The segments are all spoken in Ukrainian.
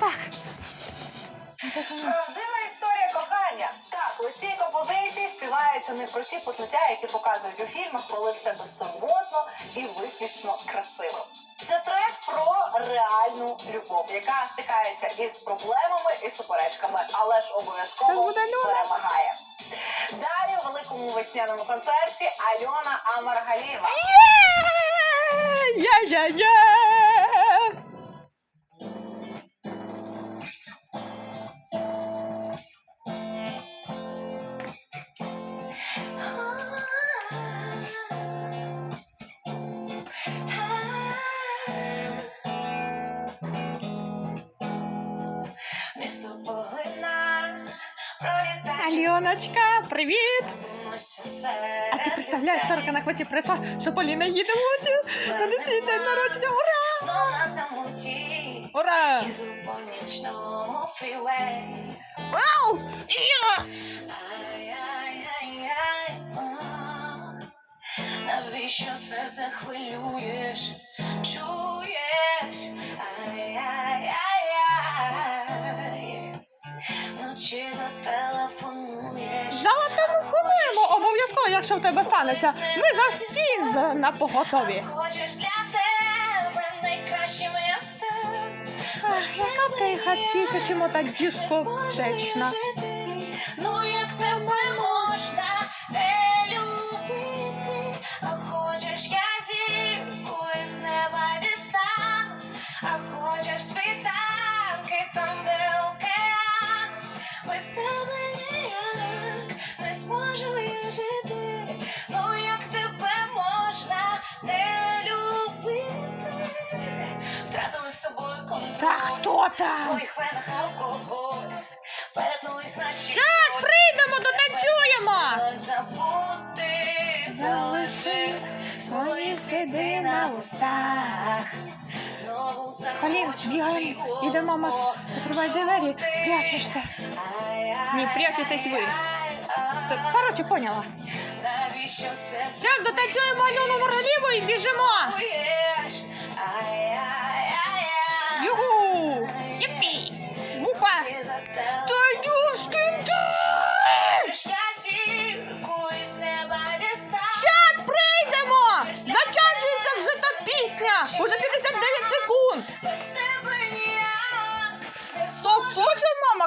Так. Правдива історія кохання. Так, у цій композиції співається не про ті почуття, які показують у фільмах, коли все безтурботно і виключно красиво. Це трек про реальну любов, яка стикається із проблемами і суперечками, але ж обов'язково перемагає. Далі у великому весняному концерті Альона Амаргалієва. Я-я-я! Місто Альоночка, привіт! А ти представляєш, Сарка на хваті прийшла, що Поліна їде в на свій день народження. Ура! Ура! Вау! Навіщо серце хвилюєш? Вночі зателефонуєш. Хвилину обов'язково, якщо в тебе станеться. Ми завжди за- на поготові. Хочеш для тебе найкращим я. Ах, яка тиха пісня, чому так дискотечна. Ну як тебе можна Там? наші Щас прийдемо, дотанцюємо! Залиши свої сліди на устах. Полін, бігаємо, твій іде мама, відкривай двері, прячешся. Ай-яй-яй-яй, прячетесь ви. Так, коротше, поняла. Зараз дотанцюємо Альону Вороліву і біжимо.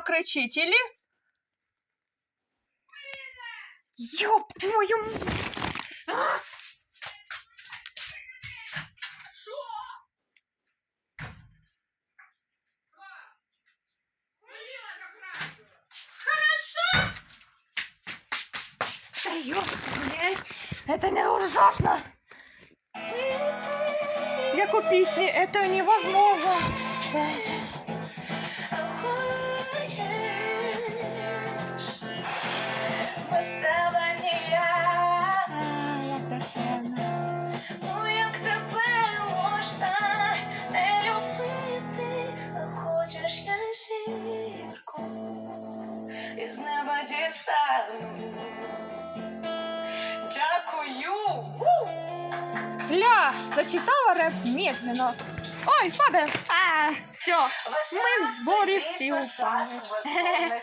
Кричить, или? Ёб твою... А! Это не ужасно. Як у пісні, это невозможно. Дякую. Ля, зачитала рэп медленно. Ой, падає. А, все. Ми в зборі всі Дійсно упали.